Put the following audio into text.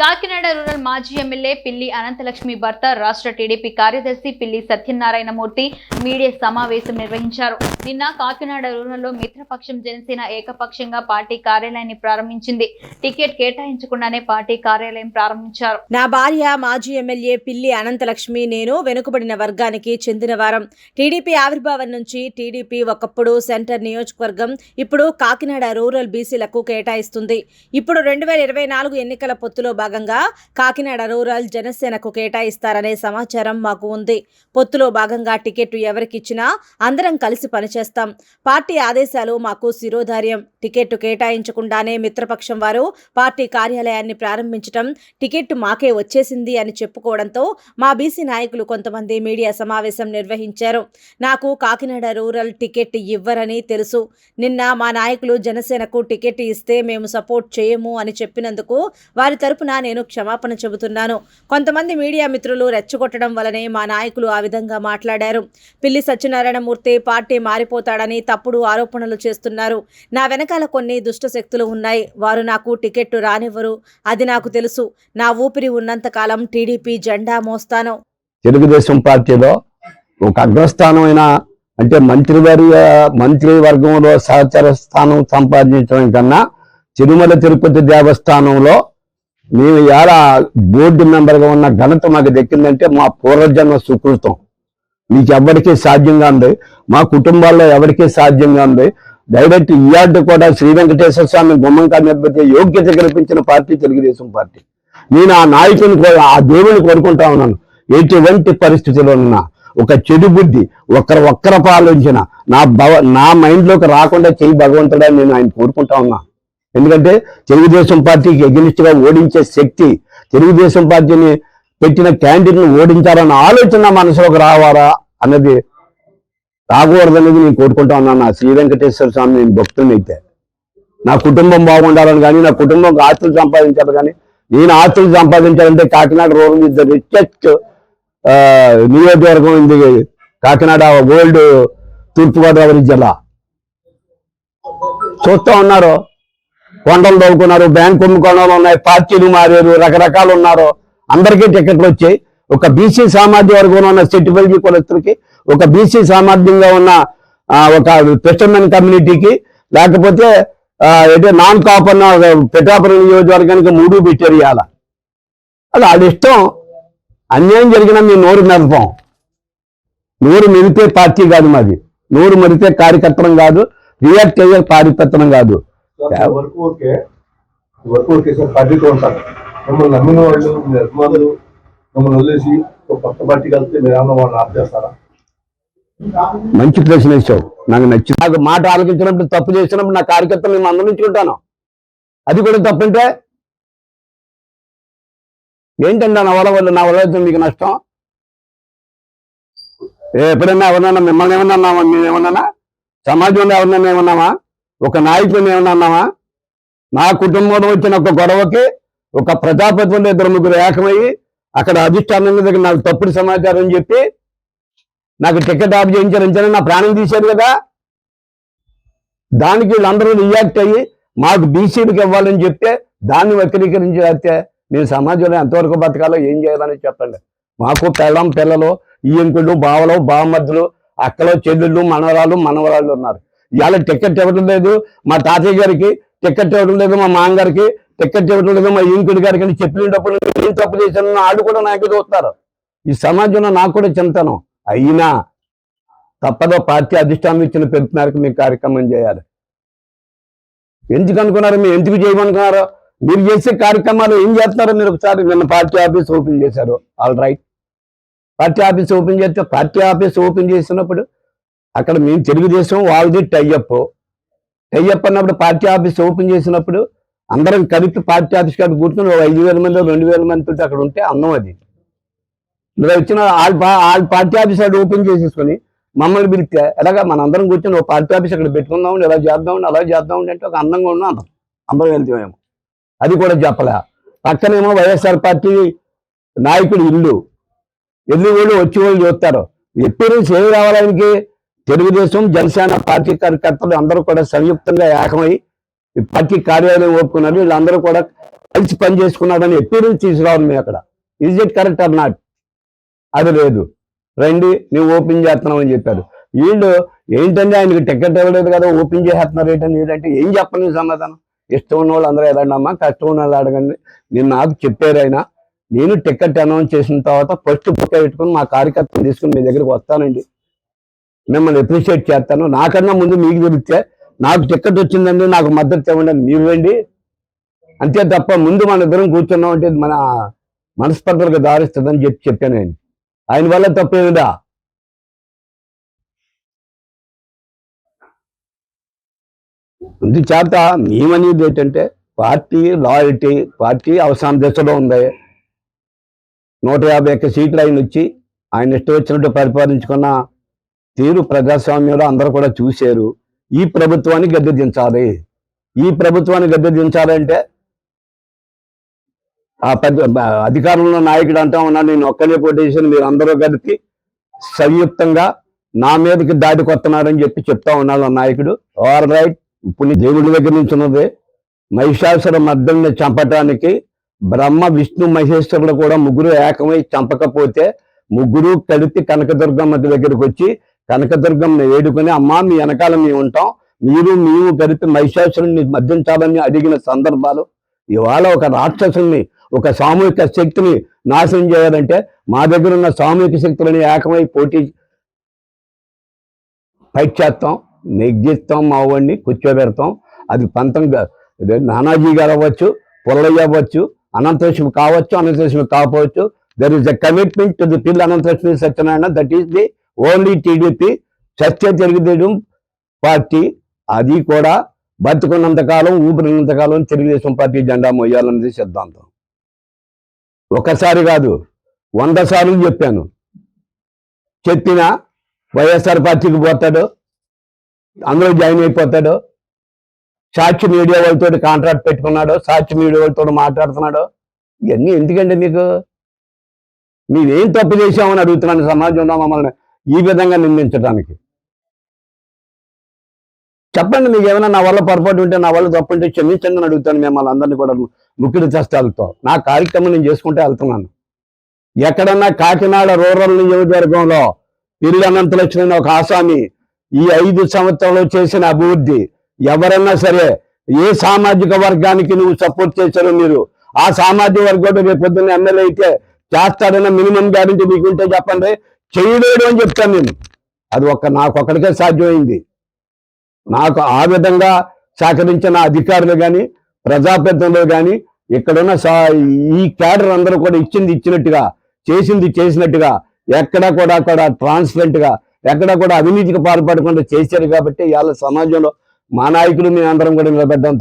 Kakinada rural మాజీ MLA పిల్లి అనంతలక్ష్మి భర్త రాష్ట్ర టీడీపీ కార్యదర్శి పిల్లి సత్యనారాయణమూర్తి మీడియా సమావేశం నిర్వహించారు. నిన్న కాకినాడ రూరల్లో మిత్రపక్షం జనసేన ఏకపక్షంగా పార్టీ కార్యాలయాన్ని ప్రారంభించింది. టికెట్ కేటాయించకుండానే పార్టీ కార్యాలయం ప్రారంభించారు. నా భార్య మాజీ ఎమ్మెల్యే పిల్లి అనంతలక్ష్మి నేను వెనుకబడిన వర్గానికి చెందిన వారం. టీడీపీ ఆవిర్భావం నుంచి టీడీపీ ఒకప్పుడు సెంటర్ నియోజకవర్గం ఇప్పుడు కాకినాడ రూరల్ బీసీలకు కేటాయిస్తుంది. ఇప్పుడు రెండు వేల ఇరవై నాలుగు ఎన్నికల పొత్తులో భాగంగా కాకినాడ రూరల్ జనసేనకు కేటాయిస్తారనే సమాచారం మాకు ఉంది. పొత్తులో భాగంగా టికెట్ ఎవరికిచ్చినా అందరం కలిసి పనిచేస్తాం. పార్టీ ఆదేశాలు మాకు శిరోధార్యం. టికెట్ కేటాయించకుండానే మిత్రపక్షం వారు పార్టీ కార్యాలయాన్ని ప్రారంభించటం టికెట్ మాకే వచ్చేసింది అని చెప్పుకోవడంతో మా బీసీ నాయకులు కొంతమంది మీడియా సమావేశం నిర్వహించారు. నాకు కాకినాడ రూరల్ టికెట్ ఇవ్వరని తెలుసు. నిన్న మా నాయకులు జనసేనకు టికెట్ ఇస్తే మేము సపోర్ట్ చేయము అని చెప్పినందుకు వారి తరపున నేను క్షమాపణ చెబుతున్నాను. కొంతమంది మీడియా మిత్రులు రెచ్చగొట్టడం వలనే మా నాయకులు ఆ విధంగా మాట్లాడారు. పిల్లి సత్యనారాయణమూర్తి పార్టీ మారిపోతాడని తప్పుడు ఆరోపణలు చేస్తున్నారు. నా వెనకాల కొన్ని దుష్ట శక్తులు ఉన్నాయి. వారు నాకు టికెట్ రానివ్వరు. అది నాకు తెలుసు. నా ఊపిరి ఉన్నంతకాలం టీడీపీ జెండా మోస్తాను. తెలుగుదేశం పార్టీలో ఒక అగ్రస్థానమైన అంటే మంత్రివర్గ మంత్రివర్గంలో సహచర స్థానం సంపాదించడం కన్నా తిరుమల తిరుపతి దేవస్థానంలో మేము ఎలా బోర్డు మెంబర్గా ఉన్న ఘనత మాకు దక్కిందంటే మా పూర్వజన్మ సుకృతం. మీకు ఎవరికీ సాధ్యంగా ఉంది. మా కుటుంబాల్లో ఎవరికీ సాధ్యంగా ఉంది. డైరెక్ట్ ఇయాడు కూడా శ్రీ వెంకటేశ్వర స్వామి గుమ్మం నిర్మించే యోగ్యత కల్పించిన పార్టీ తెలుగుదేశం పార్టీ. నేను ఆ నాయకుని కూడా ఆ దేవుని కోరుకుంటా ఉన్నాను. ఎటువంటి పరిస్థితిలో ఉన్నా ఒక చెడు బుద్ధి ఒక్కరు పాలించిన నా భవ నా మైండ్లోకి రాకుండా చెయ్యి భగవంతుడా నేను ఆయన కోరుకుంటా ఉన్నా. ఎందుకంటే తెలుగుదేశం పార్టీకి ఎగ్నిస్ట్గా ఓడించే శక్తి తెలుగుదేశం పార్టీని పెట్టిన క్యాండిడేట్ను ఓడించాలన్న ఆలోచన మనసులోకి రావాలా అన్నది రాకూడదనేది నేను కోరుకుంటా ఉన్నాను. నా శ్రీ వెంకటేశ్వర స్వామి నేను భక్తుని అయితే. నా కుటుంబం బాగుండాలని కానీ నా కుటుంబం ఆస్తులు సంపాదించాలి కానీ నేను ఆస్తులు సంపాదించాలంటే Kakinada rural is the richest నియోజకవర్గం ఇది కాకినాడ ఓల్డ్ తూర్పుగోదావరి జిల్లా. చూస్తూ ఉన్నారు. కొండలు తవ్వుకున్నారు బ్యాంకు కుంభకోణాలు ఉన్నాయి పార్టీలు మారారు రకరకాలు ఉన్నారు. అందరికీ టికెట్లు వచ్చాయి. ఒక బీసీ సామాజిక వర్గంలో ఉన్న సెటిబల్జీ కులస్తులకి ఒక బీసీ సామర్థ్యంగా ఉన్న ఒక క్రిస్టమన్ కమ్యూనిటీకి లేకపోతే ఆ, ఏదో నాన్ కాపర్ అన్న పిఠాపురం నియోజకవర్గానికి మూడు పెట్టారు ఇవాళ. అది వాళ్ళ ఇష్టం అన్యాయం జరిగినా మేము నోరు మెదపం. నోరు మెరితే పార్టీ కాదు మాది. నోరు మెరితే కార్యకర్తనం కాదు రియాక్ట్ అయ్యే కార్యకర్తనం కాదు. వర్క్ వర్క్ పార్టీతో ఉంటారు. మిమ్మల్ని నమ్మిన వాళ్ళు మీ అభిమానులు మిమ్మల్ని వదిలేసి కొత్త మీరు ఏమన్నా వాళ్ళని ఆఫ్ చేస్తారా? మంచి ప్రశ్న ఇచ్చావు. నాకు నచ్చి నాకు మాట ఆలోచించినప్పుడు తప్పు చేసినప్పుడు నా కార్యకర్తలు నేను మందలించుకుంటాను అది కూడా తప్పంటే? ఏంటంటే నా వల్ల వల్ల నా వల్ల మీకు నష్టం? ఏ ఎప్పుడన్నా ఎవరన్నా మిమ్మల్ని ఏమన్నా మేము ఏమన్నానా? సమాజంలో ఎవరన్నా ఏమన్నామా ఒక నాయకుడిని ఏమన్నా అన్నామా నా కుటుంబంలో వచ్చిన ఒక గొడవకి ఒక ప్రజాపతిలో ఇద్దరు ముగ్గురు ఏకమయ్యి అక్కడ అధిష్టానం దగ్గర నాకు తప్పుడు సమాచారం చెప్పి నాకు టికెట్ ఆఫ్ చేయించారని నా ప్రాణం తీశారు కదా? దానికి వీళ్ళందరూ రియాక్ట్ అయ్యి మాకు బీసీలకు ఇవ్వాలని చెప్తే దాన్ని వక్రీకరించి అయితే మేము సమాజంలో ఎంతవరకు బతకాలో ఏం చేయాలని చెప్పండి. మాకు పెళ్ళం పిల్లలు ఈయంకుళ్ళు బావలు బావమద్దులు అక్కలో చెల్లెళ్ళు మనవరాలు మనవరాళ్ళు ఉన్నారు. ఇవాళ టికెట్ ఇవ్వడం లేదు మా తాతయ్య గారికి టికెట్ ఇవ్వడం లేదు మా మామగారికి టికెట్ ఇవ్వడం లేదు మా ఇంకుడి గారికి అని చెప్పినప్పుడు ఏం తప్పు చేశాను వాళ్ళు కూడా నాకు చూస్తారు ఈ సమాజంలో నాకు కూడా చింతనం. అయినా తప్పదో పార్టీ అధిష్టానం ఇచ్చిన పెద్ద మేరకు మీ కార్యక్రమం చేయాలి. ఎందుకు అనుకున్నారు మీరు ఎందుకు చేయమనుకున్నారు? మీరు చేసే కార్యక్రమాలు ఏం చేస్తారో మీరు ఒకసారి నిన్న పార్టీ ఆఫీస్ ఓపెన్ చేశారు. All right. Party office open చేస్తే పార్టీ ఆఫీస్ ఓపెన్ చేసినప్పుడు అక్కడ మేము తెలుగుదేశం వాళ్ళది టైఅప్ టైఅప్ అన్నప్పుడు పార్టీ ఆఫీస్ ఓపెన్ చేసినప్పుడు అందరం కలిపి పార్టీ ఆఫీస్ కాడ కూర్చొని ఐదు వేల మంది రెండు వేల మంది తోటి అక్కడ ఉంటే అన్నం అది. ఇలా వచ్చిన వాళ్ళ వాళ్ళ పార్టీ ఆఫీస్ అక్కడ ఓపెన్ చేసేసుకొని మమ్మల్ని పిలిస్తే ఎలాగా మన అందరం కూర్చొని ఒక పార్టీ ఆఫీస్ అక్కడ పెట్టుకుందాం ఇలా చేద్దాం అలా చేద్దాం అంటే ఒక అందంగా ఉన్నాం అందరం వెళ్తామేమో అది కూడా చెప్పలే. పక్కనేమో వైఎస్ఆర్ పార్టీ నాయకుడు ఇల్లు. ఎల్లి వాళ్ళు వచ్చి వాళ్ళు చూస్తారు. ఎప్పుడు సేవ రావడానికి తెలుగుదేశం జనసేన పార్టీ కార్యకర్తలు అందరూ కూడా సంయుక్తంగా ఏకమై ఈ పార్టీ కార్యాలయం ఒప్పుకున్నారు వీళ్ళందరూ కూడా కలిసి పని చేసుకున్నాడని ఎప్పీరెన్స్ తీసుకురావాలి మేము అక్కడ. Is it correct or not అది లేదు. రండి నువ్వు ఓపెన్ చేస్తున్నావు అని చెప్పారు. వీళ్ళు ఏంటంటే ఆయనకి టికెట్ ఇవ్వలేదు కదా ఓపెన్ చేస్తున్నారు ఏంటని ఏంటంటే ఏం చెప్పండి సమాధానం? ఇష్టం ఉన్న వాళ్ళు అందరూ వెళ్ళండి అమ్మా కష్టం ఉన్న వాళ్ళు అడగండి. నేను నాకు చెప్పారు ఆయన. నేను టికెట్ అనౌన్స్ చేసిన తర్వాత ఫస్ట్ బుక్ పెట్టుకుని మా కార్యకర్తలు తీసుకుని మీ దగ్గరికి వస్తానండి. మిమ్మల్ని అప్రిషియేట్ చేస్తాను. నాకన్నా ముందు మీకు తెలిస్తే నాకు టికెట్ వచ్చిందండి నాకు మద్దతు ఇవ్వండి అని మీరు రండి అంతే తప్ప ముందు మన ఇద్దరం కూర్చున్నాం అంటే మన మనస్పర్ధలకు దారిస్తుందని చెప్పి చెప్పాను ఆయన ఆయన వల్ల తప్పేమిదా? అందుచేత మేమనేది ఏంటంటే పార్టీ లాయల్టీ పార్టీ అవసాన దశలో ఉంది. నూట యాభై ఒక్క సీట్లు ఆయన వచ్చి ఆయన ఇష్టం వచ్చినట్టు పరిపాలించుకున్న తీరు ప్రజాస్వామ్యంలో అందరూ కూడా చూశారు. ఈ ప్రభుత్వాన్ని గద్దె దించాలి. ఈ ప్రభుత్వాన్ని గద్దె దించాలంటే ఆ పెద్ద అధికారంలో నాయకుడు అంటా ఉన్నాడు నేను ఒక్కనే కొటేషన్ మీరు అందరూ కలిపి సంయుక్తంగా నా మీదకి దాడి కొత్తనాడని చెప్పి చెప్తా ఉన్నాడు నాయకుడు. ఆల్ రైట్ ఇప్పుడు దేవుడి దగ్గర నుంచి ఉన్నది. మహిషాసుర మద్దల్ని చంపటానికి బ్రహ్మ విష్ణు మహేశ్వరులు కూడా ముగ్గురు ఏకమై చంపకపోతే ముగ్గురు కలిపి కనకదుర్గమ్మ దగ్గరికి వచ్చి కనకదుర్గం వేడుకొని అమ్మా మీ వెనకాల మేము ఉంటాం. మీరు మేము కలిపి మహిషాసురుని మద్దించాలని అడిగిన సందర్భాలు. ఇవాళ ఒక రాక్షసుని ఒక సామూహిక శక్తిని నాశనం చేయాలంటే మా దగ్గర ఉన్న సామూహిక శక్తులని ఏకమై పోటీ ఫైట్ చేస్తాం. నెగ్గిస్తాం మా వాడిని కూర్చోబెడతాం. అది పంతంగా నానాజీ గారు అవ్వచ్చు పుల్లయ్య అవ్వచ్చు అనంతలక్ష్మి కావచ్చు అనంతలక్ష్మి కాకపోవచ్చు. There is a commitment to the pill Ananthalakshmi Satyanarayana that is the only TDP Satya Telugu Desam party అది కూడా బతుకున్నంతకాలం ఊపిరినంతకాలం తెలుగుదేశం పార్టీ జెండా మోయాలన్నది సిద్ధాంతం. ఒకసారి కాదు వంద సార్లు చెప్పాను. చెప్పిన వైఎస్ఆర్ పార్టీకి పోతాడు అందులో జాయిన్ అయిపోతాడు సాక్షి మీడియా వాళ్ళతో కాంట్రాక్ట్ పెట్టుకున్నాడు సాక్షి మీడియా వాళ్ళతో మాట్లాడుతున్నాడు ఇవన్నీ ఎందుకండి మీకు? మీరేం తప్పు చేసామని అడుగుతున్నాను సమాజంలో మమ్మల్ని. ఈ విధంగా నిందించడానికి చెప్పండి మీకు ఏమైనా నా వల్ల పొరపాటు ఉంటే నా వల్ల తప్పు ఉంటే క్షమించండి అని అడుగుతాను మిమ్మల్ని అందరినీ కూడా ముఖ్యుడి చేస్తాలతో నా కార్యక్రమం నేను చేసుకుంటే వెళ్తున్నాను. ఎక్కడన్నా కాకినాడ రూరల్ నియోజకవర్గంలో పిల్లి అనంతలక్ష్మి అనే ఒక ఆసామి ఈ ఐదు సంవత్సరాలు చేసిన అభివృద్ధి ఎవరన్నా సరే ఏ సామాజిక వర్గానికి నువ్వు సపోర్ట్ చేశారో మీరు ఆ సామాజిక వర్గంలో రేపు పొద్దున్న ఎమ్మెల్యే అయితే చేస్తాడన్న మినిమం గ్యారంటీ మీకుంటే చెప్పండి. చేయలేడు అని చెప్తాను నేను. అది ఒక్క నాకు ఒక్కడికే సాధ్యమైంది. నాకు ఆ విధంగా సహకరించిన అధికారులు కానీ ప్రజాప్రతినిధులు కానీ ఇక్కడున్న సా ఈ క్యాడర్ అందరూ కూడా ఇచ్చింది ఇచ్చినట్టుగా చేసింది చేసినట్టుగా ఎక్కడ కూడా అక్కడ ట్రాన్స్పరెంట్గా ఎక్కడ కూడా అవినీతికి పాల్పడకుండా చేశారు కాబట్టి ఇవాళ సమాజంలో మా నాయకులు మేము అందరం కూడా నిలబెట్టడం